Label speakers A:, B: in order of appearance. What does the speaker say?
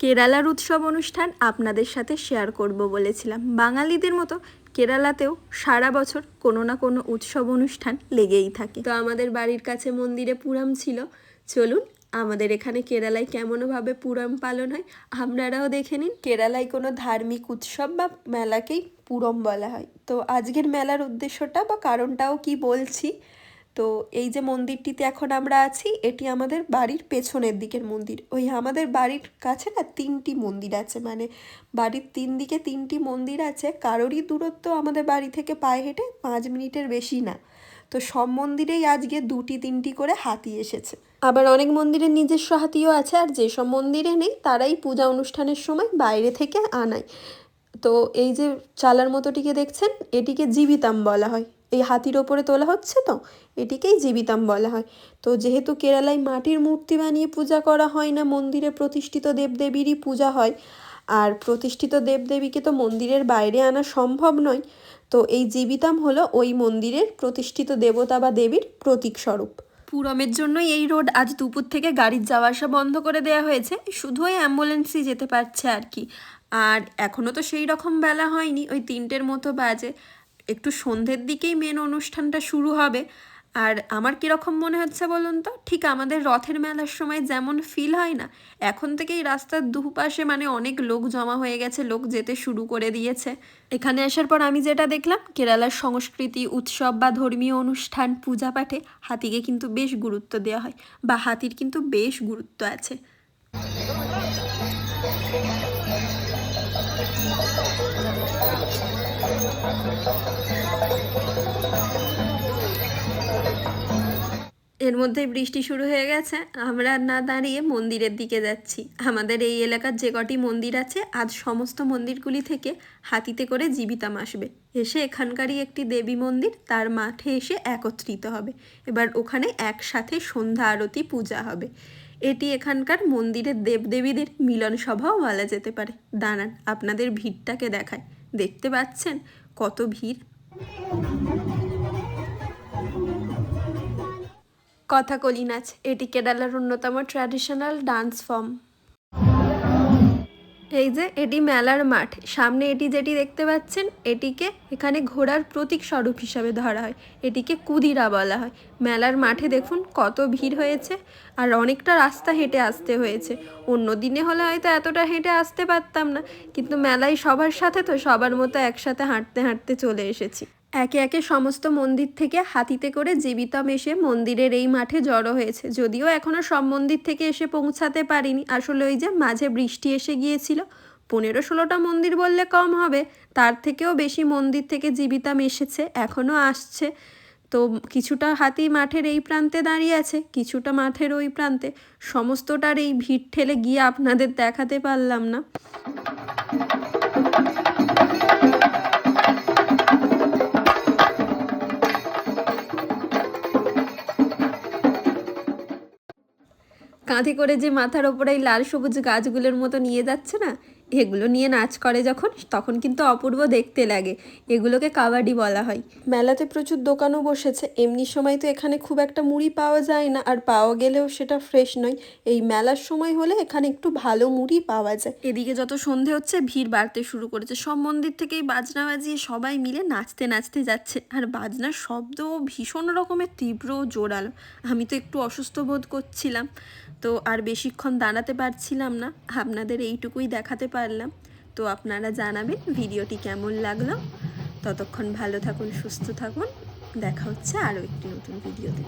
A: কেরালার উৎসব অনুষ্ঠান আপনাদের সাথে শেয়ার করব বলেছিলাম। বাঙালিদের মতো কেরালাতেও সারা বছর কোনো না কোনো উৎসব অনুষ্ঠান লেগেই থাকে। তো আমাদের বাড়ির কাছে মন্দিরে পুরাম ছিল। চলুন, আমাদের এখানে কেরালায় কেমনভাবে পুরম পালন হয় আপনারাও দেখে নিন। কেরালায় কোনো ধার্মিক উৎসব বা মেলাকেই পুরম বলা হয়। তো আজকের মেলার উদ্দেশ্যটা বা কারণটাও কি বলছি তো এই যে মন্দিরটিতে এখন আমরা আছি, এটি আমাদের বাড়ির পেছনের দিকের মন্দির। ওই আমাদের বাড়ির কাছে না তিনটি মন্দির আছে মানে বাড়ির তিন দিকে তিনটি মন্দির আছে। কারোরই দূরত্ব আমাদের বাড়ি থেকে পায়ে হেঁটে পাঁচ মিনিটের বেশি না। তো সব মন্দিরেই আজকে দুটি তিনটি করে হাতি এসেছে। আবার অনেক মন্দিরের নিজস্ব হাতিও আছে, আর যেসব মন্দিরে নেই, তারাই পূজা অনুষ্ঠানের সময় বাইরে থেকে আনায়। তো এই যে চালার মতোটিকে দেখছেন, এটিকে জীবিতাম বলা হয়। এই হাতির ওপরে তোলা হচ্ছে তো? এটিকেই জীবিতাম বলা হয়। তো যেহেতু কেরালায় মাটির মূর্তি বানিয়ে পূজা করা হয় না, মন্দিরে প্রতিষ্ঠিত দেবদেবীরই পূজা হয়। আর প্রতিষ্ঠিত দেবদেবীকে তো মন্দিরের বাইরে আনা সম্ভব নয়। তো এই জীবিতাম হলো ওই মন্দিরের প্রতিষ্ঠিত দেবতা বা দেবীর প্রতীক স্বরূপ। পুরমের জন্যই এই রোড আজ দুপুর থেকে গাড়ির যাওয়া আসা বন্ধ করে দেওয়া হয়েছে। শুধু ওই অ্যাম্বুলেন্সই যেতে পারছে আর কি। আর এখনও তো সেই রকম বেলা হয়নি। ওই তিনটের মতো বাজে। একটু সন্ধ্যের দিকেই মেন অনুষ্ঠানটা শুরু হবে। আর আমার কীরকম মনে হচ্ছে বলুন তো, ঠিক আমাদের রথের মেলার সময় যেমন ফিল হয় না, এখন থেকেই রাস্তার দুপাশে মানে অনেক লোক জমা হয়ে গেছে, লোক যেতে শুরু করে দিয়েছে। এখানে আসার পর আমি যেটা দেখলাম, কেরালার সংস্কৃতি, উৎসব বা ধর্মীয় অনুষ্ঠান, পূজা পাঠে হাতিকে কিন্তু বেশ গুরুত্ব দেওয়া হয় বা হাতির কিন্তু বেশ গুরুত্ব আছে। এর মধ্যেই বৃষ্টি শুরু হয়ে গেছে। আমরা না দাঁড়িয়ে মন্দিরের দিকে যাচ্ছি। আমাদের এই এলাকার যে কটি মন্দির আছে, আজ সমস্ত মন্দিরগুলি থেকে হাতিতে করে জীবিতাম আসবে। এসে এখানকারই একটি দেবী মন্দির, তার মাঠে এসে একত্রিত হবে। এবার ওখানে একসাথে সন্ধ্যা আরতি, পূজা হবে। এটি এখানকার মন্দিরের দেবদেবীদের মিলন সভাও বলা যেতে পারে। দাঁড়ান, আপনাদের ভিড়টাকে দেখায় দেখতে পাচ্ছেন কত ভিড়? কথাকলি নাচ এটি কেরালার অন্যতম ট্র্যাডিশনাল ডান্স ফর্ম এই যে এটি মেলার মাঠ। সামনে এটি যেটি দেখতে পাচ্ছেন, এটিকে এখানে ঘোড়ার প্রতীক স্বরূপ হিসাবে ধরা হয়। এটিকে কুদিরা বলা হয়। মেলার মাঠে দেখুন কত ভিড় হয়েছে আর অনেকটা রাস্তা হেঁটে আসতে হয়েছে। অন্য দিনে হলে হয়তো এতটা হেঁটে আসতে পারতাম না, কিন্তু মেলায় সবার সাথে তো সবার মতো একসাথে হাঁটতে হাঁটতে চলে এসেছি। একে একে সমস্ত মন্দির থেকে হাতিতে করে জীবিতম এসে মন্দিরের এই মাঠে জড়ো হয়েছে। যদিও এখনও সব মন্দির থেকে এসে পৌঁছাতে পারিনি। আসলে ওই যে মাঝে বৃষ্টি এসে গিয়েছিল, পনেরো ষোলোটা মন্দির বললে কম হবে। তার থেকেও বেশি মন্দির থেকে জীবিতাম এসেছে এখনও আসছে। তো কিছুটা হাতি মাঠের এই প্রান্তে দাঁড়িয়ে আছে, কিছুটা মাঠের ওই প্রান্তে। সমস্তটার এই ভিড় ঠেলে গিয়ে আপনাদের দেখাতে পারলাম না। কাঁধে করে যে মাথার ওপরে লাল সবুজ গাছগুলোর মতো নিয়ে যাচ্ছে না? এগুলো নিয়ে নাচ করে যখন তখন কিন্তু অপূর্ব দেখতে লাগে। এগুলোকে কাবাডি বলা হয়। মেলাতে প্রচুর দোকানও বসেছে। এমনি সময় তো এখানে খুব একটা মুড়ি পাওয়া যায় না। আর পাওয়া গেলেও সেটা ফ্রেশ নয়। এই মেলার সময় হলে এখানে একটু ভালো মুড়ি পাওয়া যায়। এদিকে যত সন্ধে হচ্ছে ভিড় বাড়তে শুরু করেছে। সব মন্দির থেকেই বাজনা বাজিয়ে সবাই মিলে নাচতে নাচতে যাচ্ছে। আর বাজনার শব্দ ভীষণ রকমের তীব্র ও জোরালো। আমি তো একটু অসুস্থ বোধ করছিলাম। তো আর বেশিক্ষণ দাঁড়াতে পারছিলাম না। আপনাদের এইটুকুই দেখাতে পারলাম। তো আপনারা জানাবেন ভিডিওটি কেমন লাগল। ততক্ষণ ভালো থাকুন, সুস্থ থাকুন। দেখা হচ্ছে আরও একটি নতুন ভিডিওতে।